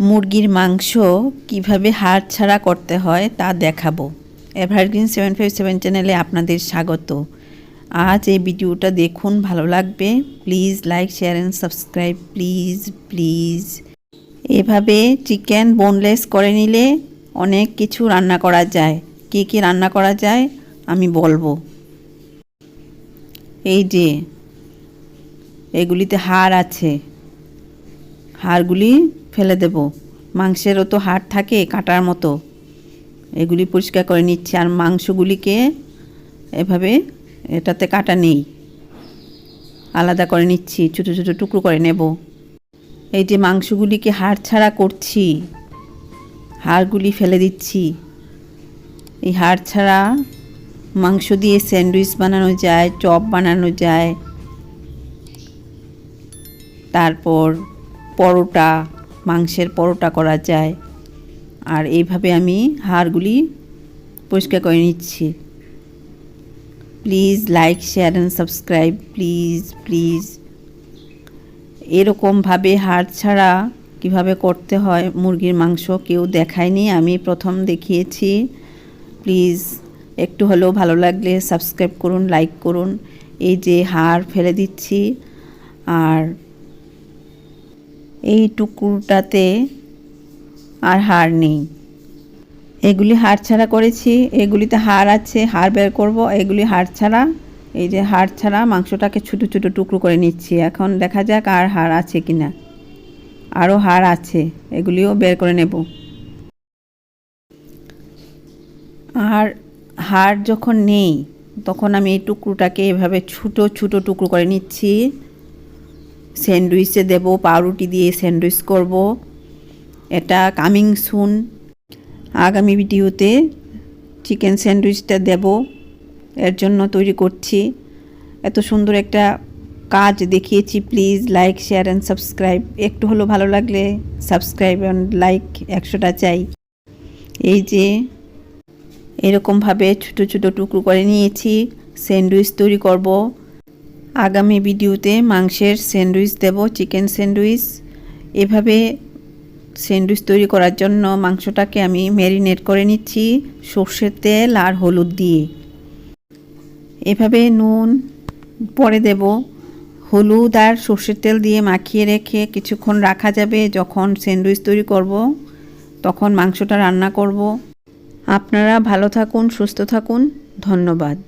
মুরগির মাংস কীভাবে হাড় ছাড়া করতে হয় তা দেখাবো। এভারগ্রিন সেভেন ফাইভ সেভেন চ্যানেলে আপনাদের স্বাগত। আজ এই ভিডিওটা দেখুন, ভালো লাগবে। Please like, share and subscribe. Please please. এভাবে চিকেন বোনলেস করে নিলে অনেক কিছু রান্না করা যায়। কী কী রান্না করা যায় আমি বলব। এই যে, এগুলিতে হাড় আছে। হাড়গুলি ফেলে দেব। মাংসেরও তো হাড় থাকে কাটার মতো। এগুলি পরিষ্কার করে নিচ্ছি। আর মাংসগুলিকে এভাবে এটাতে কাটা নেই। আলাদা করে নিচ্ছি, ছোটো ছোটো টুকরো করে নেব। এই যে মাংসগুলিকে হাড় ছাড়া করছি, হাড়গুলি ফেলে দিচ্ছি। এই হাড় ছাড়া মাংস দিয়ে স্যান্ডউইচ বানানো যায়, চপ বানানো যায়। তারপর পরোটা। মাংসের পরোটা করা যায়। আর এইভাবে আমি হাড়গুলি পরিষ্কার করে নিচ্ছি। Please like, share and subscribe. Please please. এরকমভাবে হাড় ছাড়া কীভাবে করতে হয় মুরগির মাংস কেউ দেখায়নি, আমি প্রথম দেখিয়েছি। প্লিজ একটু হলেও ভালো লাগলে সাবস্ক্রাইব করুন, লাইক করুন। এই যে হাড় ফেলে দিচ্ছি। আর এই টুকরোটাতে আর হাড় নেই। এগুলি হাড় ছাড়া করেছি। এগুলিতে হাড় আছে হাড় বের করব। এগুলি হাড় ছাড়া, এই যে হাড় ছাড়া মাংসটাকে ছোটো ছোটো টুকরো করে নিচ্ছি। এখন দেখা যাক আর হাড় আছে কি না আরও হাড় আছে, এগুলিও বের করে নেব। আর হাড় যখন নেই, তখন আমি এই টুকরোটাকে এভাবে ছোটো ছোটো টুকরো করে নিচ্ছি। স্যান্ডউইচে দেব, পাউরুটি দিয়ে স্যান্ডউইচ করব। এটা কামিং সুন আগামী ভিডিওতে চিকেন স্যান্ডউইচটা দেব, এর জন্য তৈরি করছি। এত সুন্দর একটা কাজ দেখিয়েছি please like share and subscribe একটু হলেও ভালো লাগলে সাবস্ক্রাইব অ্যান্ড লাইক একশোটা চাই। এই যে এরকমভাবে ছোটো ছোটো টুকরো করে নিয়েছি, স্যান্ডউইচ তৈরি করব। আগামী ভিডিওতে মাংসের স্যান্ডউইচ দেব, চিকেন স্যান্ডউইচ। এভাবে স্যান্ডউইচ তৈরি করার জন্য মাংসটাকে আমি ম্যারিনেট করে নিচ্ছি সর্ষের তেল আর হলুদ দিয়ে। এভাবে নুন, পরে দেব হলুদ আর সর্ষের তেল দিয়ে মাখিয়ে রেখে কিছুক্ষণ রাখা যাবে যখন স্যান্ডউইচ তৈরি করব, তখন মাংসটা রান্না করব। আপনারা ভালো থাকুন, সুস্থ থাকুন। ধন্যবাদ।